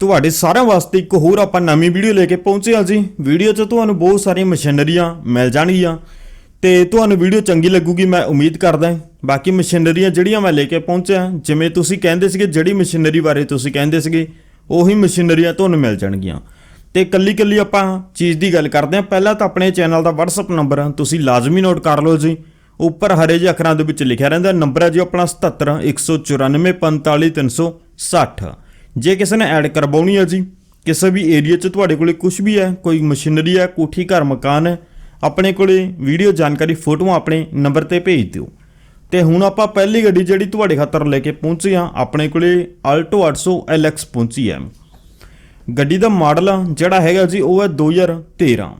ਤੁਹਾਡੇ ਸਾਰਿਆਂ ਵਾਸਤੇ ਇੱਕ ਹੋਰ ਆਪਾਂ ਨਵੀਂ ਵੀਡੀਓ ਲੈ ਕੇ ਪਹੁੰਚੇ ਹਾਂ ਜੀ। ਵੀਡੀਓ 'ਚ ਤੁਹਾਨੂੰ ਬਹੁਤ ਸਾਰੀਆਂ ਮਸ਼ੀਨਰੀਆਂ ਮਿਲ ਜਾਣਗੀਆਂ ਤੇ ਤੁਹਾਨੂੰ ਵੀਡੀਓ ਚੰਗੀ ਲੱਗੂਗੀ, ਮੈਂ ਉਮੀਦ ਕਰਦਾ ਹਾਂ। ਬਾਕੀ ਮਸ਼ੀਨਰੀਆਂ ਜਿਹੜੀਆਂ ਮੈਂ ਲੈ ਕੇ ਪਹੁੰਚਿਆ, ਜਿਵੇਂ ਤੁਸੀਂ ਕਹਿੰਦੇ ਸੀਗੇ, ਜਿਹੜੀ ਮਸ਼ੀਨਰੀ ਬਾਰੇ ਤੁਸੀਂ ਕਹਿੰਦੇ ਸੀਗੇ, ਉਹੀ ਮਸ਼ੀਨਰੀਆਂ ਤੁਹਾਨੂੰ ਮਿਲ ਜਾਣਗੀਆਂ। ਤੇ ਕੱਲੀ ਕੱਲੀ ਆਪਾਂ ਚੀਜ਼ ਦੀ ਗੱਲ ਕਰਦੇ ਹਾਂ। ਪਹਿਲਾਂ ਤਾਂ ਆਪਣੇ ਚੈਨਲ ਦਾ WhatsApp ਨੰਬਰ ਤੁਸੀਂ ਲਾਜ਼ਮੀ ਨੋਟ ਕਰ ਲਓ ਜੀ। ਉੱਪਰ ਹਰੇ ਜਿਹੇ ਅੱਖਰਾਂ ਦੇ ਵਿੱਚ ਲਿਖਿਆ ਰਹਿੰਦਾ ਨੰਬਰ ਹੈ ਜੀ ਆਪਣਾ 77 194 45 360 ਜੇ ਕਿਸੇ ਨੇ ਐਡ ਕਰਵਾਉਣੀ ਹੈ ਜੀ, ਕਿਸੇ ਵੀ ਏਰੀਆ 'ਚ ਤੁਹਾਡੇ ਕੋਲੇ ਕੁਝ ਵੀ ਹੈ, ਕੋਈ ਮਸ਼ੀਨਰੀ ਹੈ, ਕੋਠੀ, ਘਰ, ਮਕਾਨ ਹੈ ਆਪਣੇ ਕੋਲੇ ਵੀਡੀਓ ਜਾਣਕਾਰੀ, ਫੋਟੋਆਂ ਆਪਣੇ ਨੰਬਰ ਤੇ ਭੇਜ ਦਿਓ। ਤੇ ਹੁਣ ਆਪਾਂ ਪਹਿਲੀ ਗੱਡੀ ਜਿਹੜੀ ਤੁਹਾਡੇ ਖਾਤਰ ਲੈ ਕੇ ਪਹੁੰਚੇ ਹਾਂ, ਆਪਣੇ ਕੋਲੇ ਆਲਟੋ 800 LX ਪਹੁੰਚੀ ਹੈ। ਗੱਡੀ ਦਾ ਮਾਡਲ ਜਿਹੜਾ ਹੈਗਾ ਜੀ, ਉਹ ਹੈ 2013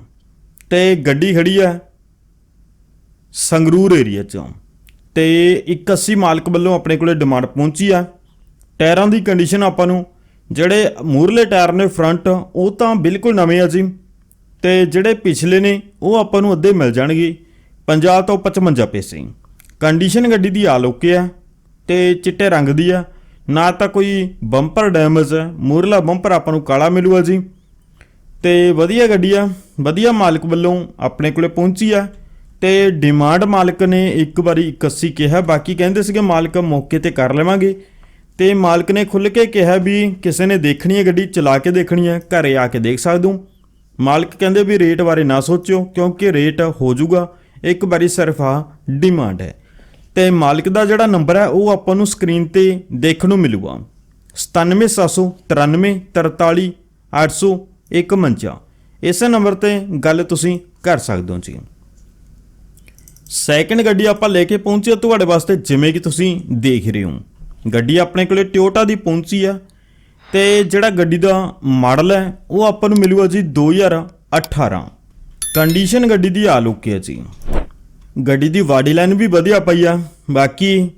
ਤੇ ਗੱਡੀ ਖੜੀ ਹੈ ਸੰਗਰੂਰ ਏਰੀਆ 'ਚ। ਤੇ 81 ਮਾਲਕ ਵੱਲੋਂ ਆਪਣੇ ਕੋਲੇ ਡਿਮਾਂਡ ਪਹੁੰਚੀ ਆ। ਟਾਇਰਾਂ ਦੀ ਕੰਡੀਸ਼ਨ ਆਪਾਂ ਨੂੰ, ਜਿਹੜੇ ਮੂਰਲੇ ਟਾਇਰ ਨੇ ਫਰੰਟ ਉਹ ਤਾਂ ਬਿਲਕੁਲ ਨਵੇਂ ਆ ਜੀ। ਤੇ ਜਿਹੜੇ ਪਿਛਲੇ ਨੇ, ਉਹ ਆਪਾਂ ਨੂੰ ਅੱਧੇ ਮਿਲ ਜਾਣਗੇ। 50 ਤੋਂ 55 ਪੈਸੇ। ਕੰਡੀਸ਼ਨ ਗੱਡੀ ਦੀ ਆਲ ਓਕੇ ਆ ਤੇ ਚਿੱਟੇ ਰੰਗ ਦੀ ਆ। ਨਾ ਤਾਂ ਕੋਈ ਬੰਪਰ ਡੈਮੇਜ ਹੈ ਮੂਰਲਾ ਬੰਪਰ ਆਪਾਂ ਨੂੰ ਕਾਲਾ ਮਿਲੂਗਾ ਜੀ। ਤੇ ਵਧੀਆ ਗੱਡੀ ਆ, ਵਧੀਆ ਮਾਲਕ ਵੱਲੋਂ ਆਪਣੇ ਕੋਲੇ ਪਹੁੰਚੀ ਆ। ਤੇ ਡਿਮਾਂਡ ਮਾਲਕ ਨੇ ਇੱਕ ਵਾਰੀ 81 ਕਿਹਾ, ਬਾਕੀ ਕਹਿੰਦੇ ਸੀਗੇ ਮਾਲਕ ਮੌਕੇ ਤੇ ਕਰ ਲਵਾਂਗੇ। ਤੇ ਮਾਲਕ ਨੇ ਖੁੱਲ ਕੇ ਕਿਹਾ ਵੀ ਕਿਸੇ ਨੇ ਦੇਖਣੀ ਹੈ ਗੱਡੀ, ਚਲਾ ਕੇ ਦੇਖਣੀ ਹੈ, ਘਰੇ ਆ ਕੇ ਦੇਖ ਸਕਦੇ। ਮਾਲਕ ਕਹਿੰਦੇ ਵੀ ਰੇਟ ਬਾਰੇ ਨਾ ਸੋਚਿਓ, ਕਿਉਂਕਿ ਰੇਟ ਹੋ ਜਾਊਗਾ। ਇੱਕ ਵਾਰੀ ਸਿਰਫ ਆ ਡਿਮਾਂਡ ਹੈ। ਤੇ ਮਾਲਕ ਦਾ ਜਿਹੜਾ ਨੰਬਰ ਹੈ, ਉਹ ਆਪਾਂ ਨੂੰ ਸਕਰੀਨ ਤੇ ਦੇਖਣ ਨੂੰ ਮਿਲੂਗਾ। 97793 43 851 ਇਸੇ ਨੰਬਰ ਤੇ ਗੱਲ ਤੁਸੀਂ ਕਰ ਸਕਦੇ ਹੋ ਜੀ। ਸੈਕੰਡ ਗੱਡੀ ਆਪਾਂ ਲੈ ਕੇ ਪਹੁੰਚੇ, ਤੁਹਾਡੇ ਵਾਸਤੇ ਜਿਵੇਂ ਕਿ ਤੁਸੀਂ ਦੇਖ ਰਹੇ ਹੋ। ਗੱਡੀ ਆਪਣੇ ਕੋਲੇ ਟਿਓਟਾ ਦੀ ਪਹੁੰਚੀ ਆ ਤੇ ਜਿਹੜਾ ਗੱਡੀ ਦਾ ਮਾਡਲ ਹੈ, ਉਹ ਆਪਾਂ ਨੂੰ ਮਿਲੂਗਾ ਜੀ 2018 ਕੰਡੀਸ਼ਨ ਗੱਡੀ ਦੀ ਆ ਲੁੱਕੀ ਹੈ ਜੀ। ਗੱਡੀ ਦੀ ਬਾਡੀ ਲਾਈਨ ਵੀ ਵਧੀਆ ਪਈ ਆ, ਬਾਕੀ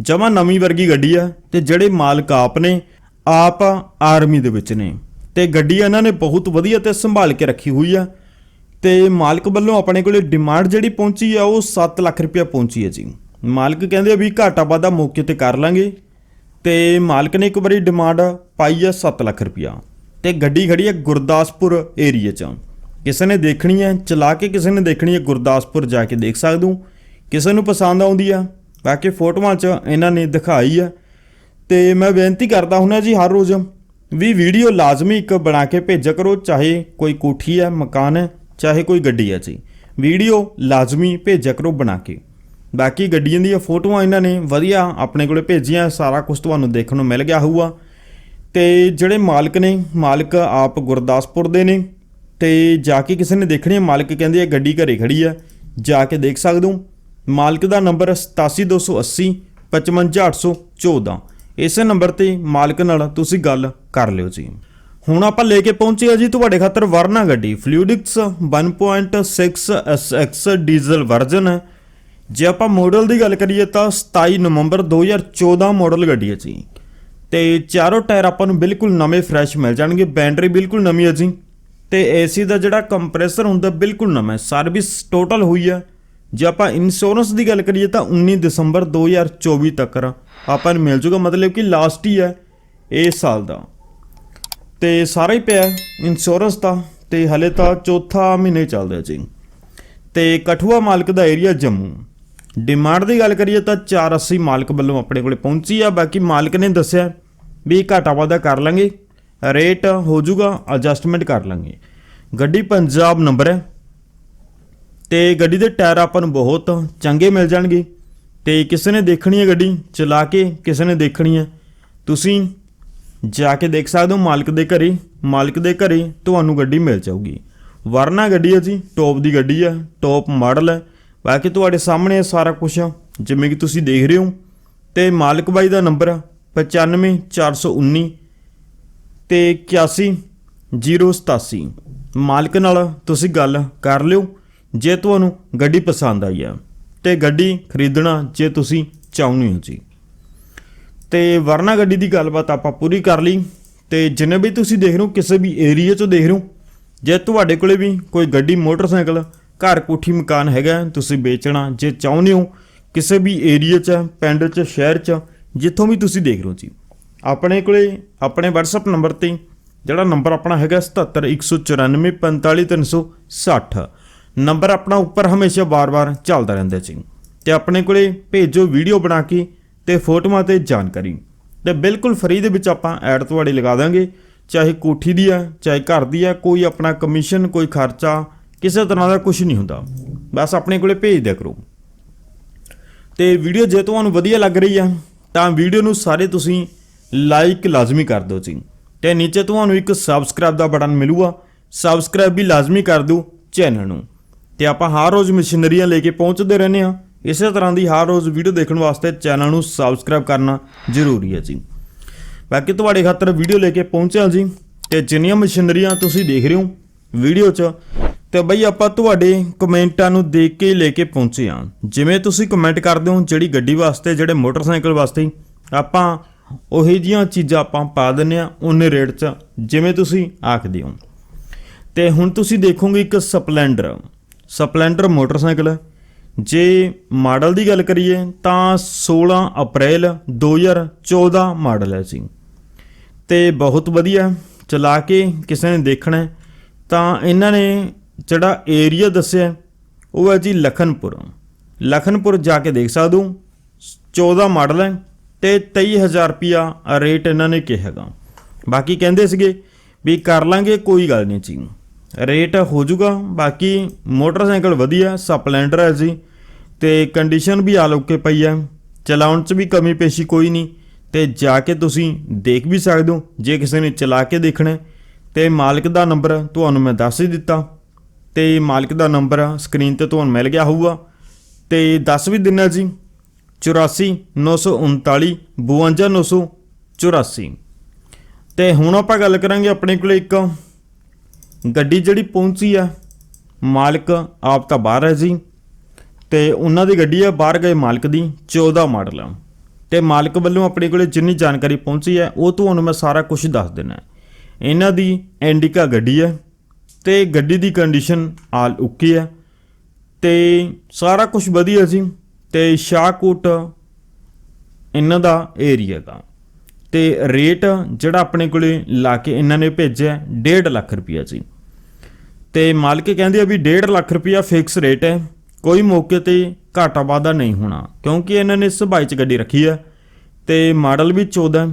ਜਮਾ ਨਵੀਂ ਵਰਗੀ ਗੱਡੀ ਆ ਤੇ ਜਿਹੜੇ ਮਾਲਕ ਆਪ ਨੇ, ਆਪ ਆਰਮੀ ਦੇ ਵਿੱਚ ਨੇ। ਤੇ ਗੱਡੀ ਇਹਨਾਂ ਨੇ ਬਹੁਤ ਵਧੀਆ ਤੇ ਸੰਭਾਲ ਕੇ ਰੱਖੀ ਹੋਈ ਆ। ਤੇ ਮਾਲਕ ਵੱਲੋਂ ਆਪਣੇ ਕੋਲੇ ਡਿਮਾਂਡ ਜਿਹੜੀ ਪਹੁੰਚੀ ਆ, ਉਹ 7 ਲੱਖ ਰੁਪਏ ਪਹੁੰਚੀ ਹੈ ਜੀ। ਮਾਲਕ ਕਹਿੰਦੇ ਆ ਵੀ ਘਾਟਾ ਵਾਧਾ ਮੌਕੇ ਤੇ ਕਰ ਲਾਂਗੇ। ਤੇ ਮਾਲਕ ਨੇ ਇੱਕ ਵਾਰੀ ਡਿਮਾਂਡ ਪਾਈ ਆ 7 ਲੱਖ ਰੁਪਇਆ ਤੇ ਗੱਡੀ ਖੜੀ ਹੈ ਗੁਰਦਾਸਪੁਰ ਏਰੀਆ 'ਚ। ਕਿਸੇ ਨੇ ਦੇਖਣੀ ਹੈ ਚਲਾ ਕੇ ਕਿਸੇ ਨੇ ਦੇਖਣੀ ਹੈ ਗੁਰਦਾਸਪੁਰ ਜਾ ਕੇ ਦੇਖ ਸਕਦੇ ਕਿਸੇ ਨੂੰ ਪਸੰਦ ਆਉਂਦੀ ਆ, ਬਾਕੀ ਫੋਟੋਆਂ 'ਚ ਇਹਨਾਂ ਨੇ ਦਿਖਾਈ ਆ। ਤੇ ਮੈਂ ਬੇਨਤੀ ਕਰਦਾ ਹੁੰਨਾ ਜੀ ਹਰ ਰੋਜ਼ ਵੀ ਵੀਡੀਓ ਲਾਜ਼ਮੀ ਇੱਕ ਬਣਾ ਕੇ ਭੇਜਿਆ ਕਰੋ, ਚਾਹੇ ਕੋਈ ਕੋਠੀ ਹੈ ਮਕਾਨ ਹੈ ਚਾਹੇ ਕੋਈ ਗੱਡੀ ਹੈ ਜੀ। ਵੀਡੀਓ ਲਾਜ਼ਮੀ ਭੇਜਿਆ ਕਰੋ ਬਣਾ ਕੇ। ਬਾਕੀ ਗੱਡੀਆਂ ਦੀਆਂ ਫੋਟੋਆਂ ਇਹਨਾਂ ਨੇ ਵਧੀਆ ਆਪਣੇ ਕੋਲੇ ਭੇਜੀਆਂ, ਸਾਰਾ ਕੁਝ ਤੁਹਾਨੂੰ ਦੇਖਣ ਨੂੰ ਮਿਲ ਗਿਆ ਹੋਊਗਾ। ਤੇ ਜਿਹੜੇ ਮਾਲਕ ਨੇ, ਮਾਲਕ ਆਪ ਗੁਰਦਾਸਪੁਰ ਦੇ ਨੇ, ਤੇ ਜਾ ਕੇ ਕਿਸੇ ਨੇ ਦੇਖਣੀ ਹੈ, ਮਾਲਕ ਕਹਿੰਦੇ ਆ ਗੱਡੀ ਘਰੇ ਖੜੀ ਆ, ਜਾ ਕੇ ਦੇਖ ਸਕਦੇ ਹੋ। ਮਾਲਕ ਦਾ ਨੰਬਰ 87280 55814 ਇਸੇ ਨੰਬਰ ਤੇ ਮਾਲਕ ਨਾਲ ਤੁਸੀਂ ਗੱਲ ਕਰ ਲਿਓ ਜੀ। ਹੁਣ ਆਪਾਂ ਲੈ ਕੇ ਪਹੁੰਚੇ ਆ ਜੀ ਤੁਹਾਡੇ ਖਾਤਰ ਵਰਨਾ ਗੱਡੀ, ਫਲੂਇਡਿਕਸ 1.6 SX ਡੀਜ਼ਲ ਵਰਜ਼ਨ ਹੈ ਜੇ ਆਪਾਂ ਮਾਡਲ ਦੀ ਗੱਲ ਕਰੀਏ ਤਾਂ 27 ਨਵੰਬਰ 2014 ਮਾਡਲ ਗੱਡੀ ਹੈ ਜੀ। ਤੇ ਚਾਰੋਂ ਟਾਇਰ ਆਪਾਂ ਨੂੰ ਬਿਲਕੁਲ ਨਵੇਂ ਫਰੈਸ਼ ਮਿਲ ਜਾਣਗੇ ਬੈਟਰੀ ਬਿਲਕੁਲ ਨਵੀਂ ਹੈ ਜੀ। ਤੇ ਏਸੀ ਦਾ ਜਿਹੜਾ ਕੰਪਰੈਸਰ ਹੁੰਦਾ ਬਿਲਕੁਲ ਨਵਾਂ ਹੈ ਸਰਵਿਸ ਟੋਟਲ ਹੋਈ ਹੈ ਜੇ ਆਪਾਂ ਇੰਸ਼ੋਰੈਂਸ ਦੀ ਗੱਲ ਕਰੀਏ ਤਾਂ 19 ਦਸੰਬਰ 2024 ਤੱਕ ਆਪਾਂ ਨੂੰ ਮਿਲ ਜੂਗਾ, ਮਤਲਬ ਕਿ ਲਾਸਟ ਹੀ ਹੈ ਇਸ ਸਾਲ ਦਾ। ਤੇ ਸਾਰਾ ਹੀ ਪਿਆ ਇੰਸ਼ੋਰੈਂਸ ਦਾ ਤੇ ਹਲੇ ਤਾਂ ਚੌਥਾ ਮਹੀਨੇ ਚੱਲਦਾ ਜੀ। ਤੇ ਕਠੂਆ ਮਾਲਕ ਦਾ ਏਰੀਆ ਜੰਮੂ। ਡਿਮਾਂਡ ਦੀ ਗੱਲ ਕਰੀਏ ਤਾਂ 480 ਮਾਲਕ ਵੱਲੋਂ ਆਪਣੇ ਕੋਲੇ ਪਹੁੰਚੀ ਆ, ਬਾਕੀ ਮਾਲਕ ਨੇ ਦੱਸਿਆ ਵੀ ਘਾਟਾ ਵਾਧਾ ਕਰ ਲਾਂਗੇ ਰੇਟ ਹੋ ਜਾਊਗਾ ਐਡਜਸਟਮੈਂਟ ਕਰ ਲਾਂਗੇ। ਗੱਡੀ ਪੰਜਾਬ ਨੰਬਰ ਹੈ ਤੇ ਗੱਡੀ ਦੇ ਟਾਇਰ ਆਪਾਂ ਨੂੰ ਬਹੁਤ ਚੰਗੇ ਮਿਲ ਜਾਣਗੇ। ਤੇ ਕਿਸੇ ਨੇ ਦੇਖਣੀ ਹੈ ਗੱਡੀ, ਚਲਾ ਕੇ ਕਿਸੇ ਨੇ ਦੇਖਣੀ ਹੈ। ਤੁਸੀਂ ਜਾ ਕੇ ਦੇਖ ਸਕਦੇ ਹੋ ਮਾਲਕ ਦੇ ਘਰੇ, ਮਾਲਕ ਦੇ ਘਰੇ ਤੁਹਾਨੂੰ ਗੱਡੀ ਮਿਲ ਜਾਊਗੀ। ਵਰਨਾ ਗੱਡੀ ਹੈ ਜੀ ਟੌਪ ਦੀ ਗੱਡੀ ਹੈ ਟੌਪ ਮਾਡਲ ਹੈ। ਬਾਕੀ ਤੁਹਾਡੇ ਸਾਹਮਣੇ ਹੈ ਸਾਰਾ ਕੁਝ ਜਿਵੇਂ ਕਿ ਤੁਸੀਂ ਦੇਖ ਰਹੇ ਹੋ, ਤੇ ਮਾਲਕ ਬਾਈ ਦਾ ਨੰਬਰ 95419 ਤੇ 81087 ਮਾਲਕ ਨਾਲ ਤੁਸੀਂ ਗੱਲ ਕਰ ਲਿਓ, ਜੇ ਤੁਹਾਨੂੰ ਗੱਡੀ ਪਸੰਦ ਆਈ ਆ। ਤੇ ਗੱਡੀ ਖਰੀਦਣਾ ਜੇ ਤੁਸੀਂ ਚਾਹੁੰਦੇ ਹੋ ਜੀ। ਤੇ ਵਰਨਾ ਗੱਡੀ ਦੀ ਗੱਲਬਾਤ ਆਪਾਂ ਪੂਰੀ ਕਰ ਲਈ। ਤੇ ਜਿੰਨੇ ਵੀ ਤੁਸੀਂ ਦੇਖ ਰਹੇ ਹੋ, ਕਿਸੇ ਵੀ ਏਰੀਆ 'ਚੋਂ ਦੇਖ ਰਹੇ ਹੋ, ਜੇ ਤੁਹਾਡੇ ਕੋਲੇ ਵੀ ਕੋਈ ਗੱਡੀ, ਮੋਟਰਸਾਈਕਲ ਘਰ ਕੋਠੀ ਮਕਾਨ ਹੈਗਾ, ਤੁਸੀਂ ਵੇਚਣਾ, ਜੇ ਚਾਹੁੰਦੇ ਹੋ ਕਿਸੇ ਵੀ ਏਰੀਆ 'ਚ, ਪਿੰਡ 'ਚ, ਸ਼ਹਿਰ 'ਚ, ਜਿੱਥੋਂ ਵੀ ਤੁਸੀਂ ਦੇਖ ਰਹੇ ਹੋ ਜੀ। ਆਪਣੇ ਕੋਲੇ, ਆਪਣੇ WhatsApp ਨੰਬਰ ਤੇ ਜਿਹੜਾ ਨੰਬਰ ਆਪਣਾ ਹੈਗਾ 7719445360 ਨੰਬਰ ਆਪਣਾ ਉੱਪਰ ਹਮੇਸ਼ਾ ਵਾਰ-ਵਾਰ ਚੱਲਦਾ ਰਹਿੰਦਾ ਜੀ। ਤੇ ਆਪਣੇ ਕੋਲੇ ਭੇਜੋ ਵੀਡੀਓ ਬਣਾ ਕੇ ਤੇ ਫੋਟੋਆਂ ਤੇ ਜਾਣਕਾਰੀ। ਤੇ ਬਿਲਕੁਲ ਫ੍ਰੀ ਦੇ ਵਿੱਚ ਆਪਾਂ ਐਡ ਤੁਹਾਡੇ ਲਗਾ ਦਾਂਗੇ, ਚਾਹੇ ਕੋਠੀ ਦੀ ਆ, ਚਾਹੇ ਘਰ ਦੀ ਆ, ਕੋਈ ਆਪਣਾ ਕਮਿਸ਼ਨ ਕੋਈ ਖਰਚਾ ਕਿਸੇ ਤਰ੍ਹਾਂ ਦਾ ਕੁਝ ਨਹੀਂ ਹੁੰਦਾ। ਬਸ ਆਪਣੇ ਕੋਲੇ ਭੇਜ ਦਿਆ ਕਰੋ। ਤੇ ਵੀਡੀਓ ਜੇ ਤੁਹਾਨੂੰ ਵਧੀਆ ਲੱਗ ਰਹੀ ਆ, ਤਾਂ ਵੀਡੀਓ ਨੂੰ ਸਾਰੇ ਤੁਸੀਂ ਲਾਈਕ ਲਾਜ਼ਮੀ ਕਰ ਦਿਓ ਜੀ। ਤੇ ਨੀਚੇ ਤੁਹਾਨੂੰ ਇੱਕ ਸਬਸਕ੍ਰਾਈਬ ਦਾ ਬਟਨ ਮਿਲੂਗਾ। ਸਬਸਕ੍ਰਾਈਬ ਵੀ ਲਾਜ਼ਮੀ ਕਰ ਦਿਓ ਚੈਨਲ ਨੂੰ। ਤੇ ਆਪਾਂ ਹਰ ਰੋਜ਼ ਮਸ਼ੀਨਰੀਆਂ ਲੈ ਕੇ ਪਹੁੰਚਦੇ ਰਹਿੰਦੇ ਆ ਇਸੇ ਤਰ੍ਹਾਂ ਦੀ ਹਰ ਰੋਜ਼ ਵੀਡੀਓ ਦੇਖਣ ਵਾਸਤੇ ਚੈਨਲ ਨੂੰ ਸਬਸਕ੍ਰਾਈਬ ਕਰਨਾ ਜ਼ਰੂਰੀ ਹੈ ਜੀ। ਬਾਕੀ ਤੁਹਾਡੇ ਖਾਤਰ ਵੀਡੀਓ ਲੈ ਕੇ ਪਹੁੰਚਿਆ ਜੀ। ਤੇ ਜਿੰਨੀਆਂ ਮਸ਼ੀਨਰੀਆਂ ਤੁਸੀਂ ਦੇਖ ਰਹੇ ਹੋ ਵੀਡੀਓ 'ਚ ਤੇ ਬਈ ਆਪਾਂ ਤੁਹਾਡੇ ਕਮੈਂਟਾਂ ਨੂੰ ਦੇਖ ਕੇ ਲੈ ਕੇ ਪਹੁੰਚੇ ਆ ਜਿਵੇਂ ਤੁਸੀਂ ਕਮੈਂਟ ਕਰਦੇ ਹੋ, ਜਿਹੜੀ ਗੱਡੀ ਵਾਸਤੇ, ਜਿਹੜੇ ਮੋਟਰਸਾਈਕਲ ਵਾਸਤੇ, ਆਪਾਂ ਉਹੀ ਜੀਆਂ ਚੀਜ਼ਾਂ ਆਪਾਂ ਪਾ ਦਿੰਨੇ ਆ ਉਹਨੇ ਰੇਟ 'ਚ, ਜਿਵੇਂ ਤੁਸੀਂ ਆਖਦੇ ਹੋ। ਤੇ ਹੁਣ ਤੁਸੀਂ ਦੇਖੋਗੇ ਇੱਕ ਸਪਲੈਂਡਰ। ਸਪਲੈਂਡਰ ਮੋਟਰਸਾਈਕਲ ਜੇ ਮਾਡਲ ਦੀ ਗੱਲ ਕਰੀਏ, ਤਾਂ 16 ਅਪ੍ਰੈਲ 2014 ਮਾਡਲ ਹੈ ਜੀ। ਤੇ ਬਹੁਤ ਵਧੀਆ, ਚਲਾ ਕੇ ਕਿਸੇ ਨੇ ਦੇਖਣਾ ਤਾਂ ਇਹਨਾਂ ਨੇ ਜਿਹੜਾ ਏਰੀਆ ਦੱਸਿਆ ਉਹ ਹੈ ਜੀ ਲਖਨਪੁਰ। ਲਖਨਪੁਰ ਜਾ ਕੇ ਦੇਖ ਸਕਦੇ ਹੋ। 14 ਮਾਡਲ ਹੈ ਤੇ 23000 ਰੁਪਿਆ ਰੇਟ ਇਹਨਾਂ ਨੇ ਕਿਹਾ ਹੈਗਾ। ਬਾਕੀ ਕਹਿੰਦੇ ਸੀਗੇ ਵੀ ਕਰ ਲਾਂਗੇ, ਕੋਈ ਗੱਲ ਨਹੀਂ ਜੀ। ਰੇਟ ਹੋ ਜਾਊਗਾ, ਬਾਕੀ ਮੋਟਰਸਾਈਕਲ ਵਧੀਆ, ਸਪਲੈਂਡਰ ਹੈ ਜੀ। ਤੇ ਕੰਡੀਸ਼ਨ ਵੀ ਆਲ ਓਕੇ ਪਈ ਹੈ। ਚਲਾਉਣ 'ਚ ਵੀ ਕਮੀ ਪੇਸ਼ੀ ਕੋਈ ਨਹੀਂ। ਤੇ ਜਾ ਕੇ ਤੁਸੀਂ ਦੇਖ ਵੀ ਸਕਦੇ ਹੋ। ਜੇ ਕਿਸੇ ਨੇ ਚਲਾ ਕੇ ਦੇਖਣਾ ਹੈ। ਤੇ ਮਾਲਕ ਦਾ ਨੰਬਰ ਤੁਹਾਨੂੰ ਮੈਂ ਦੱਸ ਹੀ ਦਿੱਤਾ। ਤੇ ਮਾਲਕ ਦਾ ਨੰਬਰ ਆ ਸਕਰੀਨ ਤੇ ਤੁਹਾਨੂੰ ਮਿਲ ਗਿਆ ਹੋਊਗਾ। ਤੇ ਦੱਸ ਵੀ ਦਿੰਨਾ ਜੀ 84 939 52 984 ਤੇ ਹੁਣ ਆਪਾਂ ਗੱਲ ਕਰਾਂਗੇ ਆਪਣੇ ਕੋਲੇ ਇੱਕ ਗੱਡੀ ਜਿਹੜੀ ਪਹੁੰਚੀ ਆ, ਮਾਲਕ ਆਪ ਤਾਂ ਬਾਹਰ ਹੈ ਜੀ। ਤੇ ਉਹਨਾਂ ਦੀ ਗੱਡੀ ਆ, ਬਾਹਰ ਗਏ ਮਾਲਕ ਦੀ 14 ਮਾਡਲ। ਆ ਤੇ ਮਾਲਕ ਵੱਲੋਂ ਆਪਣੇ ਕੋਲੇ ਜਿੰਨੀ ਜਾਣਕਾਰੀ ਪਹੁੰਚੀ ਹੈ, ਉਹ ਤੁਹਾਨੂੰ ਮੈਂ ਸਾਰਾ ਕੁਝ ਦੱਸ ਦਿੰਦਾ। ਇਹਨਾਂ ਦੀ ਐਂਡਿਕਾ ਗੱਡੀ ਹੈ ਤੇ ਗੱਡੀ ਦੀ ਕੰਡੀਸ਼ਨ ਆਲ ਓਕੇ ਹੈ ਤੇ ਸਾਰਾ ਕੁਝ ਵਧੀਆ ਜੀ ਤੇ ਸ਼ਾਹਕੋਟ ਇਹਨਾਂ ਦਾ ਏਰੀਆ ਦਾ। ਤੇ ਰੇਟ ਜਿਹੜਾ ਆਪਣੇ ਕੋਲੇ ਲਾ ਕੇ ਇਹਨਾਂ ਨੇ ਭੇਜਿਆ 1.5 ਲੱਖ ਰੁਪਈਆ ਜੀ ਤੇ ਮਾਲਕ ਕਹਿੰਦੇ ਆ ਵੀ 1.5 ਲੱਖ ਰੁਪਈਆ ਫਿਕਸ ਰੇਟ ਹੈ, ਕੋਈ ਮੌਕੇ ਤੇ ਘਾਟਾ ਵਾਧਾ ਨਹੀਂ ਹੋਣਾ, ਕਿਉਂਕਿ ਇਹਨਾਂ ਨੇ ਸੁਭਾਈ ਚ ਗੱਡੀ ਰੱਖੀ ਹੈ ਤੇ ਮਾਡਲ ਵੀ 14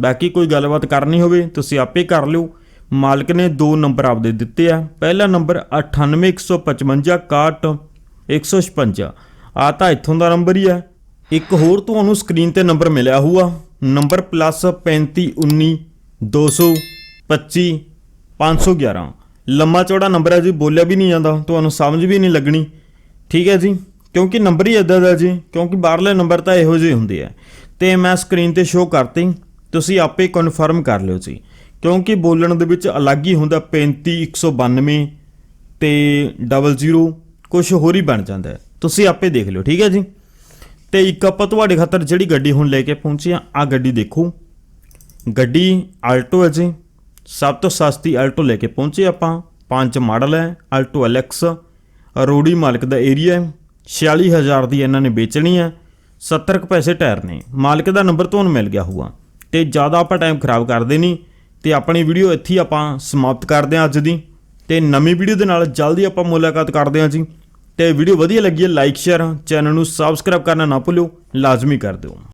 ਬਾਕੀ ਕੋਈ ਗੱਲਬਾਤ ਕਰਨੀ ਹੋਵੇ ਤੁਸੀਂ ਆਪੇ ਕਰ ਲਿਓ। ਮਾਲਕ ਨੇ ਦੋ ਨੰਬਰ ਆਪਦੇ ਦਿੱਤੇ ਆ। ਪਹਿਲਾ ਨੰਬਰ 981556 156 ਆ ਤਾਂ ਇੱਥੋਂ ਦਾ ਨੰਬਰ ਹੀ ਹੈ ਇੱਕ ਹੋਰ ਤੁਹਾਨੂੰ ਸਕਰੀਨ ਤੇ ਨੰਬਰ ਮਿਲਿਆ ਹੋਊਗਾ। ਨੰਬਰ ਪਲੱਸ 3519 225 511 ਲੰਮਾ ਚੌੜਾ ਨੰਬਰ ਹੈ ਜੀ, ਬੋਲਿਆ ਵੀ ਨਹੀਂ ਜਾਂਦਾ। ਤੁਹਾਨੂੰ ਸਮਝ ਵੀ ਨਹੀਂ ਲੱਗਣੀ। ਠੀਕ ਹੈ ਜੀ? ਕਿਉਂਕਿ ਨੰਬਰ ਹੀ ਇਦਾਂ ਦਾ ਜੀ, ਕਿਉਂਕਿ ਬਾਹਰਲੇ ਨੰਬਰ ਤਾਂ ਇਹੋ ਜਿਹੇ ਹੁੰਦੇ ਆ। ਤੇ ਮੈਂ ਸਕਰੀਨ ਤੇ ਸ਼ੋਅ ਕਰਤੀ। ਤੁਸੀਂ ਆਪੇ ਕਨਫਰਮ ਕਰ ਲਿਓ ਜੀ। ਕਿਉਂਕਿ ਬੋਲਣ ਦੇ ਵਿੱਚ ਅਲੱਗ ਹੀ ਹੁੰਦਾ 35 192 ਤੇ 00 ਕੁਝ ਹੋਰ ਹੀ ਬਣ ਜਾਂਦਾ ਤੁਸੀਂ ਆਪੇ ਦੇਖ ਲਿਓ, ਠੀਕ ਹੈ ਜੀ? ਤੇ ਇੱਕ ਆਪਾਂ ਤੁਹਾਡੇ ਖਾਤਰ ਜਿਹੜੀ ਗੱਡੀ ਹੁਣ ਲੈ ਕੇ ਪਹੁੰਚੇ ਆ ਆ ਗੱਡੀ ਦੇਖੋ। ਗੱਡੀ ਆਲਟੋ ਹੈ ਜੀ। ਸਭ ਤੋਂ ਸਸਤੀ ਆਲਟੋ ਲੈ ਕੇ ਪਹੁੰਚੇ ਆਪਾਂ। ਪੰਜ ਮਾਡਲ ਹੈ, ਆਲਟੋ ਐਲਐਕਸ, ਰੋੜੀ ਮਾਲਕ ਦਾ ਏਰੀਆ ਹੈ। 46000 ਦੀ ਇਹਨਾਂ ਨੇ ਵੇਚਣੀ ਹੈ। 70 ਕੁ ਪੈਸੇ ਟਾਇਰ ਨੇ। ਮਾਲਕ ਦਾ ਨੰਬਰ ਤੁਹਾਨੂੰ ਮਿਲ ਗਿਆ ਹੋਊਗਾ। ਤੇ ਜ਼ਿਆਦਾ ਆਪਾਂ ਟਾਈਮ ਖਰਾਬ ਕਰਦੇ ਨਹੀਂ। ਤੇ ਆਪਣੀ ਵੀਡੀਓ ਇੱਥੇ ਹੀ ਆਪਾਂ ਸਮਾਪਤ ਕਰਦੇ ਹਾਂ ਅੱਜ ਦੀ। ਤੇ ਨਵੀਂ ਵੀਡੀਓ ਦੇ ਨਾਲ ਜਲਦੀ ਆਪਾਂ ਮੁਲਾਕਾਤ ਕਰਦੇ ਹਾਂ ਜੀ। ਤੇ ਵੀਡੀਓ ਵਧੀਆ ਲੱਗੀ ਹੈ ਲਾਈਕ ਸ਼ੇਅਰ ਚੈਨਲ ਨੂੰ ਸਬਸਕ੍ਰਾਈਬ ਕਰਨਾ ਨਾ ਭੁੱਲਿਓ, ਲਾਜ਼ਮੀ ਕਰ ਦਿਓ।